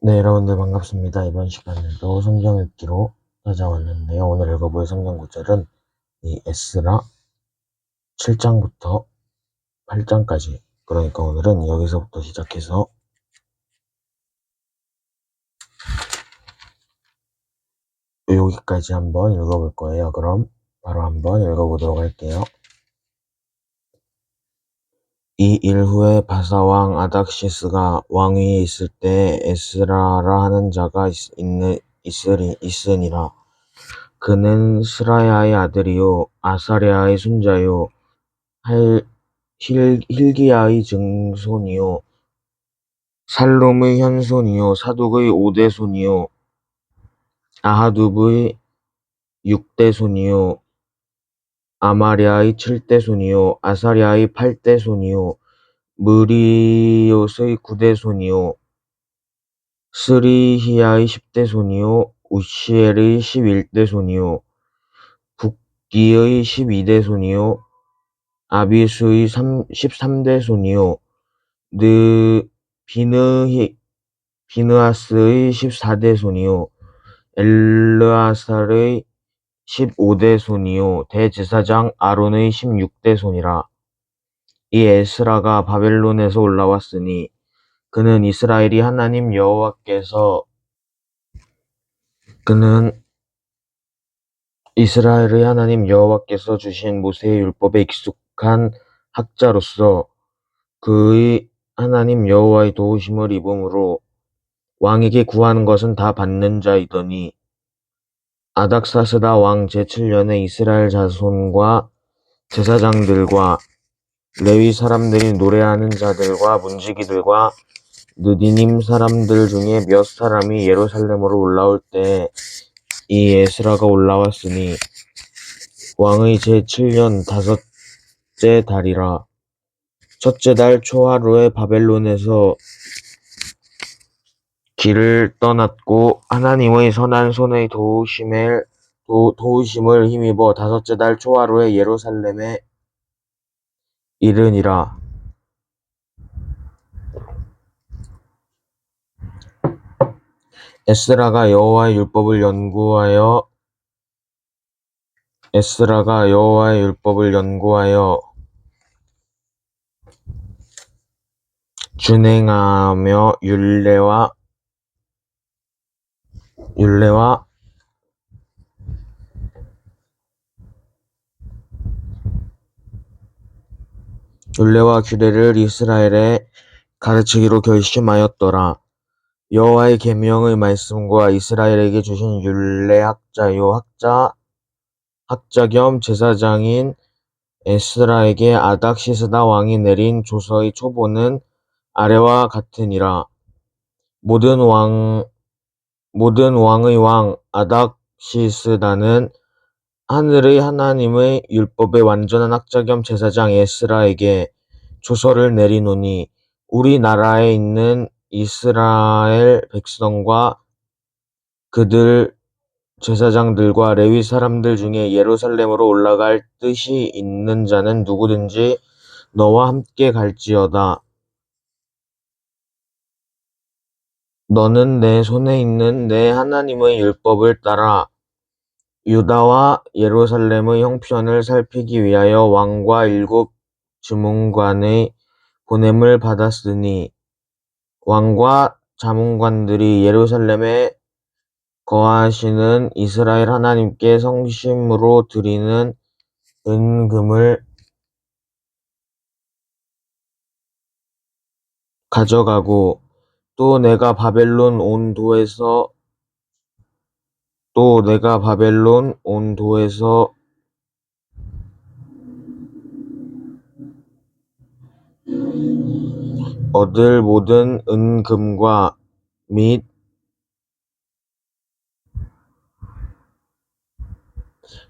네, 여러분들 반갑습니다. 이번 시간에도 성경 읽기로 찾아왔는데요. 오늘 읽어볼 성경 구절은 이 에스라 7장부터 8장까지. 그러니까 오늘은 여기서부터 시작해서 여기까지 한번 읽어볼 거예요. 그럼 바로 한번 읽어보도록 할게요. 이 일 후에 바사왕 아닥시스가 왕위에 있을 때 에스라라 하는 자가 있으니라. 그는 스라야의 아들이요 아사랴의 손자요 힐기야의 증손이요 살룸의 현손이요 사독의 오대손이요 아하둡의 육대손이요 아마랴의 칠대손이요 아사랴의 팔대손이요 무리옷의 구대손이요 스리히야의 십대손이요 우시엘의 십일대손이요 북기의 십이대손이요 아비수의 십삼대손이요 느 비느히 비느하스의 십사대손이요 엘르아살의 십오대 손이요 대제사장 아론의 십육대 손이라. 이 에스라가 바벨론에서 올라왔으니 그는 이스라엘이 하나님 여호와께서 그는 이스라엘의 하나님 여호와께서 주신 모세의 율법에 익숙한 학자로서 그의 하나님 여호와의 도우심을 입음으로 왕에게 구하는 것은 다 받는 자이더니 아닥사스다 왕 제7년에 이스라엘 자손과 제사장들과 레위 사람들이 노래하는 자들과 문지기들과 느디님 사람들 중에 몇 사람이 예루살렘으로 올라올 때 이 에스라가 올라왔으니 왕의 제7년 다섯째 달이라 첫째 달 초하루에 바벨론에서 길을 떠났고 하나님의 선한 손의 도우심을, 도, 도우심을 힘입어 다섯째 달 초하루에 예루살렘에 이르니라. 에스라가 여호와의 율법을 연구하여 에스라가 여호와의 율법을 연구하여 준행하며 율례와 율례와 율례와 규례를 이스라엘에 가르치기로 결심하였더라. 여호와의 계명의 말씀과 이스라엘에게 주신 율례 학자요 학자 학자 겸 제사장인 에스라에게 아닥시스다 왕이 내린 조서의 초보는 아래와 같으니라. 모든 왕 모든 왕의 왕 아닥시스다는 하늘의 하나님의 율법의 완전한 학자 겸 제사장 에스라에게 조서를 내리노니 우리나라에 있는 이스라엘 백성과 그들 제사장들과 레위 사람들 중에 예루살렘으로 올라갈 뜻이 있는 자는 누구든지 너와 함께 갈지어다. 너는 내 손에 있는 내 하나님의 율법을 따라 유다와 예루살렘의 형편을 살피기 위하여 왕과 일곱 주문관의 보냄을 받았으니 왕과 자문관들이 예루살렘에 거하시는 이스라엘 하나님께 성심으로 드리는 은금을 가져가고 또 내가 바벨론 온 도에서 또 내가 바벨론 온 도에서 얻을 모든 은금과 및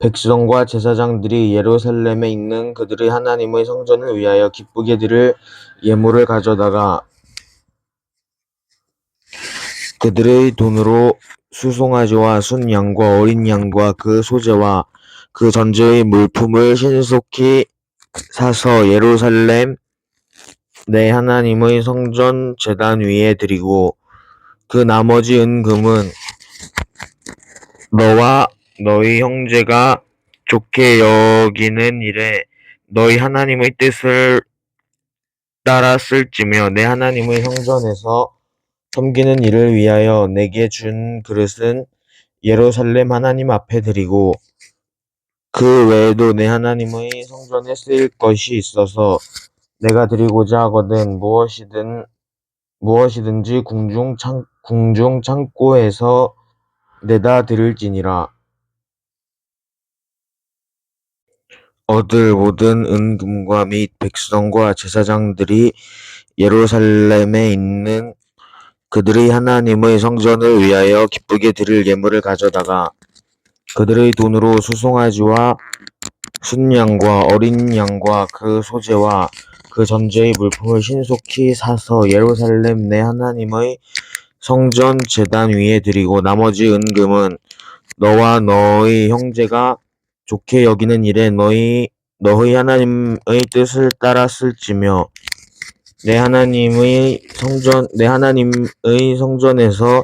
백성과 제사장들이 예루살렘에 있는 그들의 하나님의 성전을 위하여 기쁘게 드릴 예물을 가져다가 그들의 돈으로 수송아지와 순양과 어린 양과 그 소재와 그 전제의 물품을 신속히 사서 예루살렘 내 하나님의 성전 제단 위에 드리고 그 나머지 은금은 너와 너희 형제가 좋게 여기는 일에 너희 하나님의 뜻을 따라 쓸지며 내 하나님의 성전에서 섬기는 일을 위하여 내게 준 그릇은 예루살렘 하나님 앞에 드리고 그 외에도 내 하나님의 성전에 쓰일 것이 있어서 내가 드리고자 하거든 무엇이든 무엇이든지 궁중 창 궁중 창고에서 내다 드릴지니라. 얻을 모든 은금과 및 백성과 제사장들이 예루살렘에 있는 그들의 하나님의 성전을 위하여 기쁘게 드릴 예물을 가져다가 그들의 돈으로 수송아지와 순양과 어린 양과 그 소재와 그 전제의 물품을 신속히 사서 예루살렘 내 하나님의 성전 제단 위에 드리고 나머지 은금은 너와 너의 형제가 좋게 여기는 일에 너희 너희 하나님의 뜻을 따라 쓸지며 내 하나님의 성전 내 하나님의 성전에서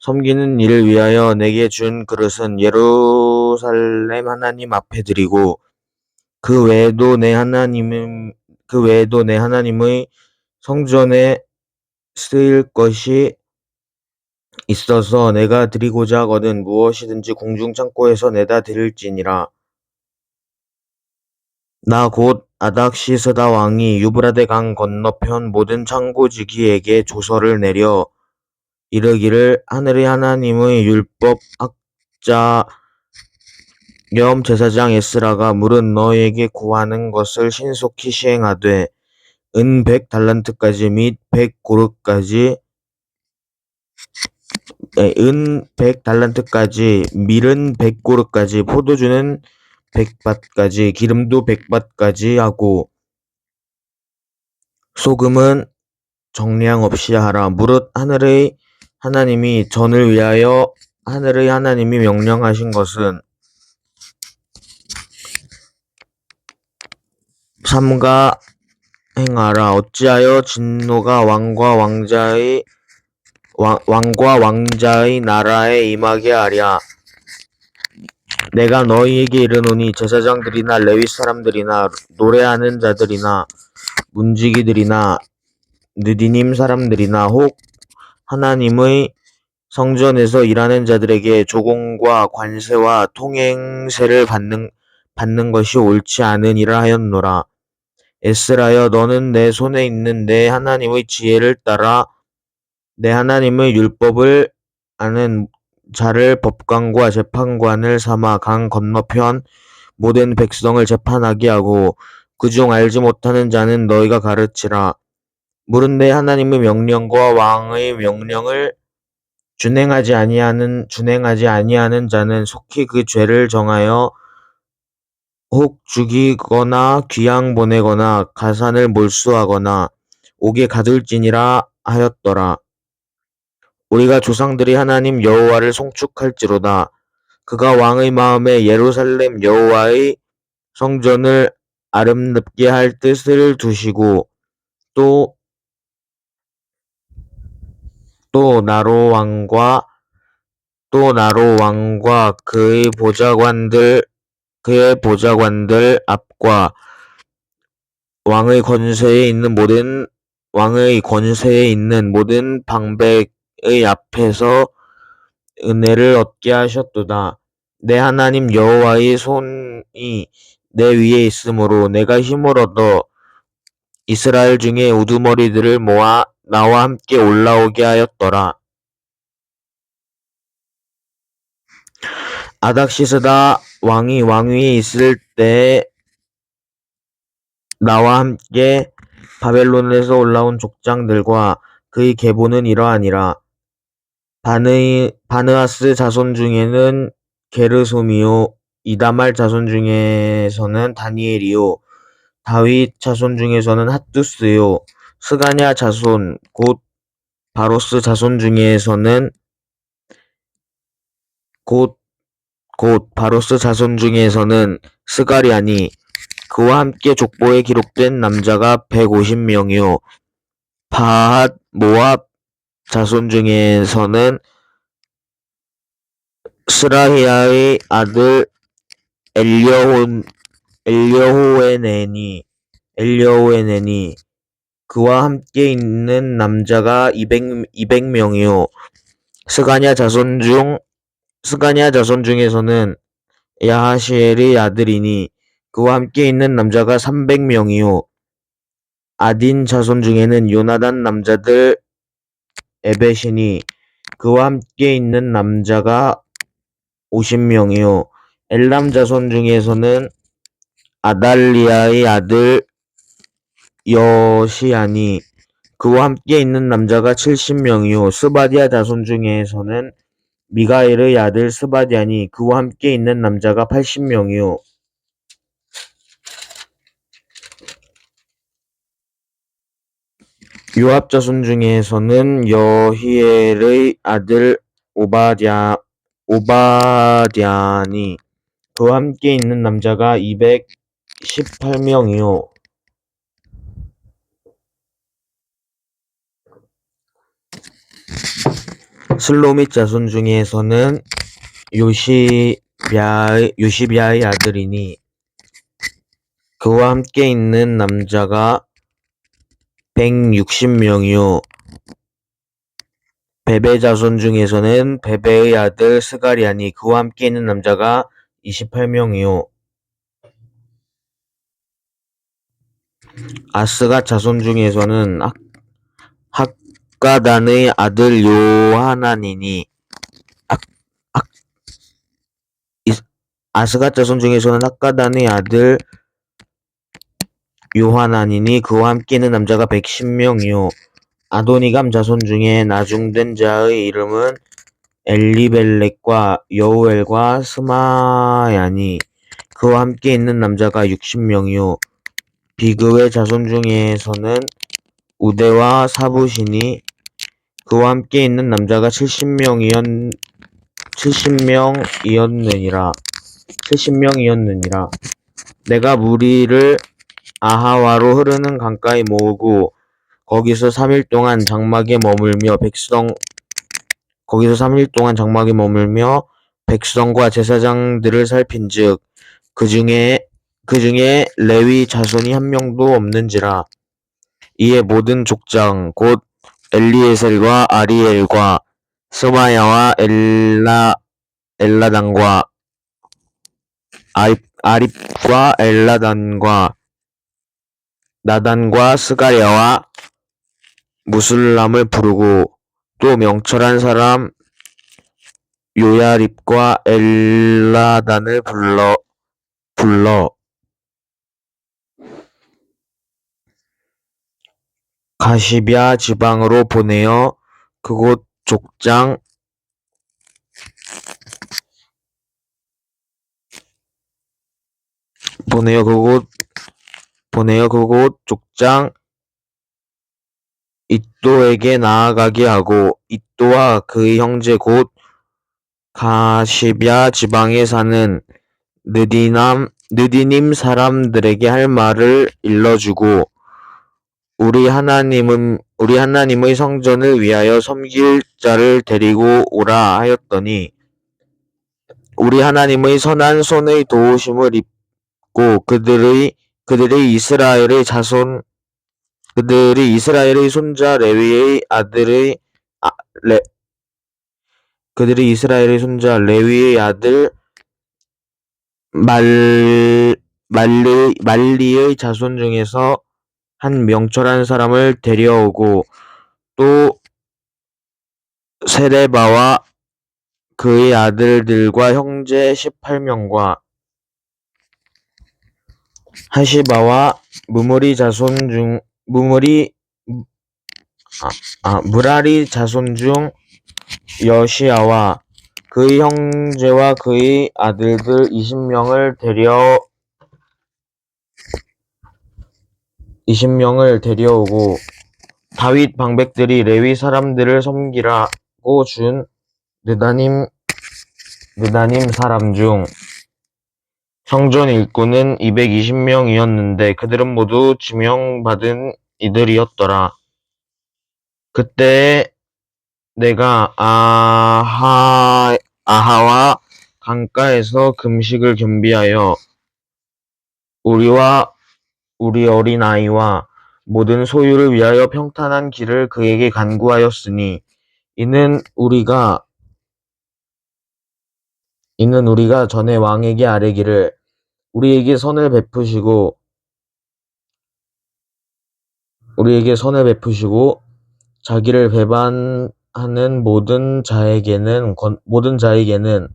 섬기는 일을 위하여 내게 준 그릇은 예루살렘 하나님 앞에 드리고 그 외에도 내 하나님 그 외에도 내 하나님의 성전에 쓰일 것이 있어서 내가 드리고자 하거든 무엇이든지 공중 창고에서 내다 드릴지니라 나 곧 아닥시스다 왕이 유브라데 강 건너편 모든 창고지기에게 조서를 내려 이르기를 하늘의 하나님의 율법 학자 겸 제사장 에스라가 물은 너희에게 구하는 것을 신속히 시행하되 은 백 달란트까지 및 백 고르까지 은 백 달란트까지 밀은 백 고르까지 포도주는 백밭까지 기름도 백밭까지 하고 소금은 정량 없이 하라. 무릇 하늘의 하나님이 전을 위하여 하늘의 하나님이 명령하신 것은 삼가 행하라. 어찌하여 진노가 왕과 왕자의 왕, 왕과 왕자의 나라에 임하게 하랴 내가 너희에게 이르노니 제사장들이나 레위 사람들이나 노래하는 자들이나 문지기들이나 느디님 사람들이나 혹 하나님의 성전에서 일하는 자들에게 조공과 관세와 통행세를 받는 받는 것이 옳지 않으니라 하였노라. 에스라여 너는 내 손에 있는 내 하나님의 지혜를 따라 내 하나님의 율법을 아는 자를 법관과 재판관을 삼아 강 건너편 모든 백성을 재판하게 하고 그중 알지 못하는 자는 너희가 가르치라. 물은 내 하나님의 명령과 왕의 명령을 준행하지 아니하는 준행하지 아니하는 자는 속히 그 죄를 정하여 혹 죽이거나 귀양 보내거나 가산을 몰수하거나 옥에 가둘지니라 하였더라. 우리가 조상들이 하나님 여호와를 송축할지로다. 그가 왕의 마음에 예루살렘 여호와의 성전을 아름답게 할 뜻을 두시고 또 또 나로 왕과 또 나로 왕과 그의 보좌관들 그의 보좌관들 앞과 왕의 권세에 있는 모든 왕의 권세에 있는 모든 방백의 앞에서 은혜를 얻게 하셨도다. 내 하나님 여호와의 손이 내 위에 있으므로 내가 힘을 얻어 이스라엘 중에 우두머리들을 모아 나와 함께 올라오게 하였더라. 아닥시스다 왕이 왕위에 있을 때 나와 함께 바벨론에서 올라온 족장들과 그의 계보는 이러하니라. 바느, 바느아스 자손 중에는 게르솜이요 이다말 자손 중에서는 다니엘이요 다윗 자손 중에서는 핫두스요 스가냐 자손 곧 바로스 자손 중에서는 곧, 곧 바로스 자손 중에서는 스가리아니 그와 함께 족보에 기록된 남자가 150명이요. 바핫 모압 자손 중에서는 스라히아의 아들 엘려혼 엘려호에네니 엘려호에네니 그와 함께 있는 남자가 200, 200명이요. 스가냐 자손 중 스가냐 자손 중에서는 야하시엘의 아들이니 그와 함께 있는 남자가 300명이요. 아딘 자손 중에는 요나단 남자들 에벳이니 그와 함께 있는 남자가 50명이요. 엘람 자손 중에서는 아달리아의 아들 여시아니 그와 함께 있는 남자가 70명이요. 스바디아 자손 중에서는 미가엘의 아들 스바디아니 그와 함께 있는 남자가 80명이요. 요압 자손 중에서는 여히엘의 아들 오바댜 오바댜니 그와 함께 있는 남자가 218명이요. 슬로밋 자손 중에서는 요시비아의, 요시비아의 아들이니 그와 함께 있는 남자가 160명이요. 베베 자손 중에서는 베베의 아들 스가리아니 그와 함께 있는 남자가 28명이요. 아스가 자손 중에서는 학, 학가단의 아들 요하나니니 아스가 자손 중에서는 학가단의 아들 요하나니니 그와 함께 있는 남자가 110명이요. 아도니감 자손 중에 나중된 자의 이름은 엘리벨렉과 여우엘과 스마야니 그와 함께 있는 남자가 60명이요. 비그의 자손 중에서는 우대와 사부시니 그와 함께 있는 남자가 70명이었 70명이었느니라 70명이었느니라 내가 무리를 아하와로 흐르는 강가에 모으고 거기서 3일 동안 장막에 머물며 백성 거기서 3일 동안 장막에 머물며 백성과 제사장들을 살핀즉 그 중에 그 중에 레위 자손이 한 명도 없는지라. 이에 모든 족장 곧 엘리에셀과 아리엘과 스마야와 엘라 엘라단과 아립, 아립과 엘라단과 나단과 스가랴와 무슬람을 부르고 또 명철한 사람 요야립과 엘라단을 불러 불러. 가시비아 지방으로 보내어 그곳 족장 보내어 그곳 보내어 그곳 족장 이또에게 나아가게 하고 이또와 그의 형제 곧 가시비아 지방에 사는 느디남 느디님 사람들에게 할 말을 일러주고 우리 하나님은 우리 하나님의 성전을 위하여 섬길 자를 데리고 오라 하였더니 우리 하나님의 선한 손의 도우심을 입고 그들의 그들의 이스라엘의 자손 그들이 이스라엘의 손자 레위의 아들의 아, 레 그들이 이스라엘의 손자 레위의 아들 말 말리 말리의 자손 중에서 한 명철한 사람을 데려오고 또 세레바와 그의 아들들과 형제 18명과 하시바와 무무리 자손 중 무무리 아, 아 무라리 자손 중 여시아와 그의 형제와 그의 아들들 20명을 데려 20명을 데려오고 다윗 방백들이 레위 사람들을 섬기라고 준 느다님 느다님 사람 중 성전 일꾼은 220명이었는데 그들은 모두 지명받은 이들이었더라. 그때 내가 아하, 아하와 강가에서 금식을 겸비하여 우리와 우리 어린 아이와 모든 소유를 위하여 평탄한 길을 그에게 간구하였으니 이는 우리가 이는 우리가 전에 왕에게 아뢰기를 우리에게 선을 베푸시고 우리에게 선을 베푸시고 자기를 배반하는 모든 자에게는 권- 모든 자에게는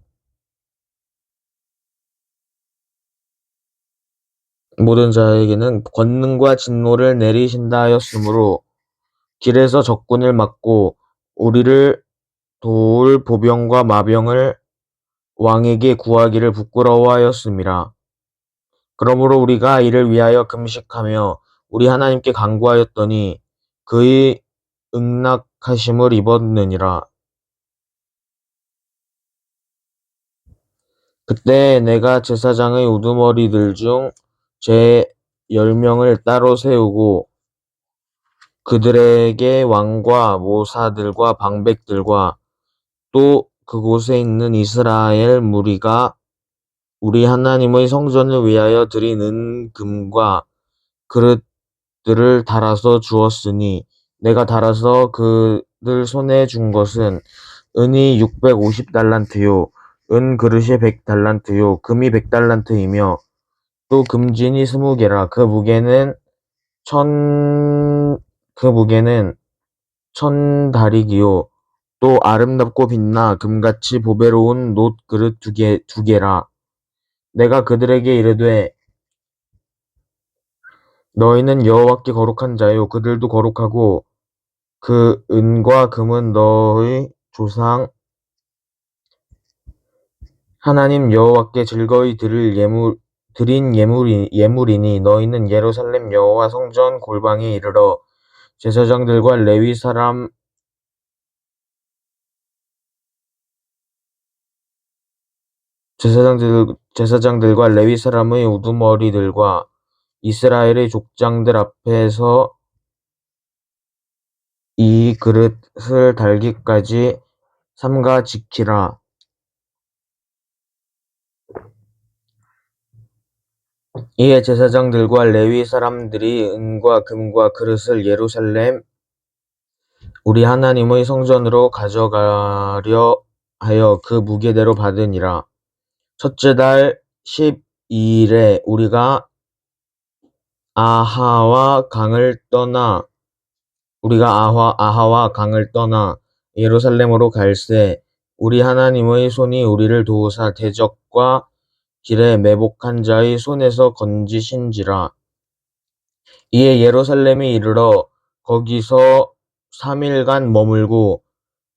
모든 자에게는 권능과 진노를 내리신다 하였으므로 길에서 적군을 막고 우리를 도울 보병과 마병을 왕에게 구하기를 부끄러워하였음이라. 그러므로 우리가 이를 위하여 금식하며 우리 하나님께 간구하였더니 그의 응낙하심을 입었느니라. 그때 내가 제사장의 우두머리들 중 제 열명을 따로 세우고 그들에게 왕과 모사들과 방백들과 또 그곳에 있는 이스라엘 무리가 우리 하나님의 성전을 위하여 드린 은금과 그릇들을 달아서 주었으니 내가 달아서 그들 손에 준 것은 은이 650달란트요 은 그릇이 100달란트요 금이 100달란트이며 또 금진이 20개라. 그 무게는 천 그 무게는 천 다리기요 또 아름답고 빛나 금같이 보배로운 놋 그릇 두 개, 두 개라. 내가 그들에게 이르되 너희는 여호와께 거룩한 자요 그들도 거룩하고 그 은과 금은 너의 조상 하나님 여호와께 즐거이 드릴 예물 드린 예물이 예물이니 너희는 예루살렘 여호와 성전 골방에 이르러 제사장들과 레위 사람 제사장들, 제사장들과 레위 사람의 우두머리들과 이스라엘의 족장들 앞에서 이 그릇을 달기까지 삼가 지키라. 이에 제사장들과 레위 사람들이 은과 금과 그릇을 예루살렘 우리 하나님의 성전으로 가져가려 하여 그 무게대로 받으니라. 첫째 달 12일에 우리가 아하와 강을 떠나 우리가 아하, 아하와 강을 떠나 예루살렘으로 갈새 우리 하나님의 손이 우리를 도우사 대적과 길에 매복한 자의 손에서 건지신지라. 이에 예루살렘에 이르러 거기서 3일간 머물고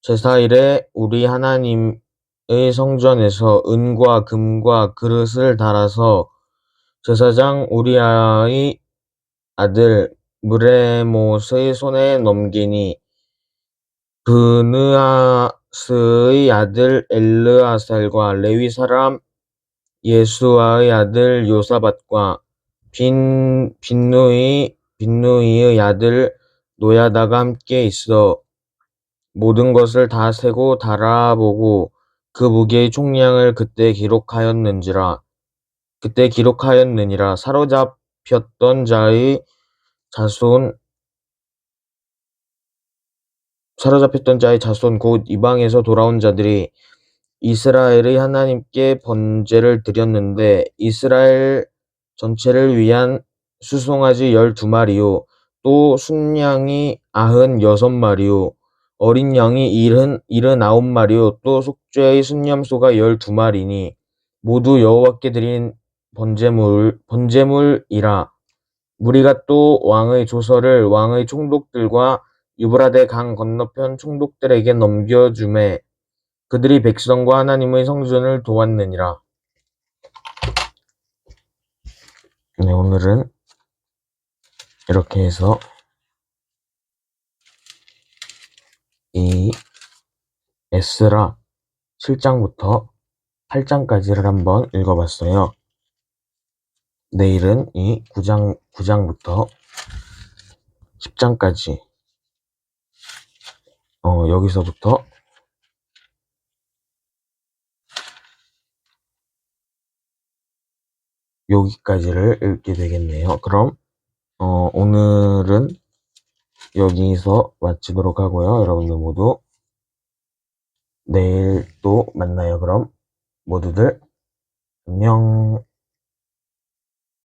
제사일에 우리 하나님의 성전에서 은과 금과 그릇을 달아서 제사장 우리아의 아들 무레못의 손에 넘기니 브느아스의 아들 엘르아살과 레위 사람 예수아의 아들 요사밭과 빈 빈누이 빈누이의 아들 노야다가 함께 있어 모든 것을 다 세고 달아보고 그 무게의 총량을 그때 기록하였는지라 그때 기록하였느니라 사로잡혔던 자의 자손 사로잡혔던 자의 자손 곧 이방에서 돌아온 자들이 이스라엘의 하나님께 번제를 드렸는데 이스라엘 전체를 위한 수송아지 열두 마리요 또 순양이 아흔 여섯 마리요 어린 양이 일흔 일흔아홉 마리요 또 속죄의 순념소가 열두 마리니 모두 여호와께 드린 번제물 번제물이라 무리가 또 왕의 조서를 왕의 총독들과 유브라데 강 건너편 총독들에게 넘겨주매 그들이 백성과 하나님의 성전을 도왔느니라. 네, 오늘은 이렇게 해서 이 에스라 7장부터 8장까지를 한번 읽어봤어요. 내일은 이 9장, 9장부터 10장까지 어, 여기서부터 여기까지를 읽게 되겠네요. 그럼 어, 오늘은 여기서 마치도록 하고요. 여러분들 모두 내일 또 만나요. 그럼 모두들 안녕.